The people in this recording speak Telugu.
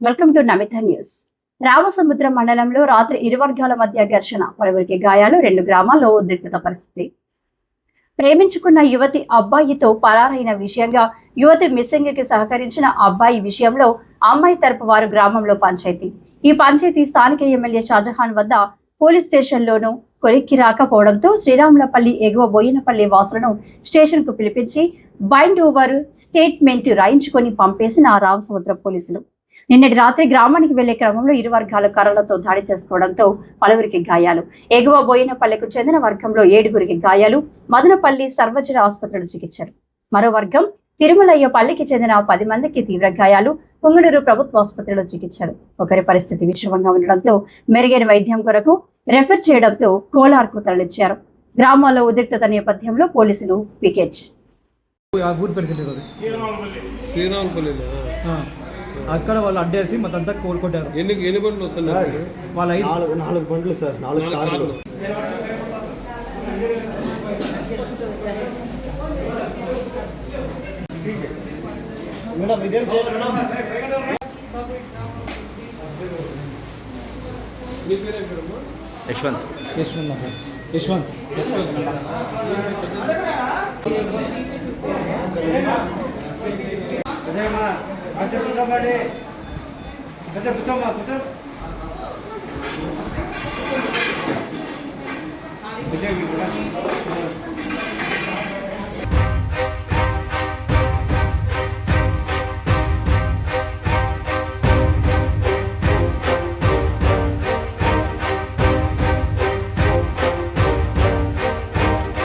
Welcome to Namitha news Ramasamudram మండలంలో రాత్రి ఇరు వర్గాల మధ్య ఘర్షణ పలువురికి గాయాలు రెండు గ్రామాల్లో ఉద్రిక్తత పరిస్థితి. ప్రేమించుకున్న యువతి అబ్బాయితో పరారైన విషయంగా యువతి మిస్సింగ్కి సహకరించిన అబ్బాయి విషయంలో అమ్మాయి తరపు వారు గ్రామంలో పంచాయతీ. ఈ పంచాయతీ స్థానిక ఎమ్మెల్యే షాజహాన్ వద్ద పోలీస్ స్టేషన్లోనూ కొలిక్కి రాకపోవడంతో శ్రీరాములపల్లి ఎగువ బోయినపల్లి వాసులను స్టేషన్కు పిలిపించి బైండ్ ఓవర్ స్టేట్మెంట్ రాయించుకొని పంపేసిన రామసముద్రం పోలీసులు. నిన్నటి రాత్రి గ్రామానికి వెళ్ళే క్రమంలో ఇరు వర్గాలు కర్రలతో దాడి చేసుకోవడంతో పలువురికి గాయాలు. ఎగువ బోయినపల్లికు చెందిన వర్గంలో ఏడుగురికి గాయాలు. మదనపల్లి సర్వజన ఆసుపత్రిలో చికిత్సలు. మరో వర్గం తిరుమలయ్య పల్లికి చెందిన పది మందికి తీవ్ర గాయాలు. పొంగనూరు ప్రభుత్వ ఆసుపత్రిలో చికిత్సలు. ఒకరి పరిస్థితి విషమంగా ఉండడంతో మెరుగైన వైద్యం కొరకు రెఫర్ చేయడంతో కోలార్కు తరలించారు గ్రామాల్లో ఉద్రిక్తత నేపథ్యంలో పోలీసులు పికెట్ అక్కడ వాళ్ళు అడ్డేసి మొత్తంతా కోలుకొట్టారు. ఎన్ని ఎన్ని బండ్లు వస్తున్నాయి? వాళ్ళ ఐదు నాలుగు నాలుగు బండ్లు సార్ నాలుగు కార్లు. మేడం ఇదేం చేయాలి మేడం. 그대만 맞춰 붙여봐리 맞춰 붙여봐 붙여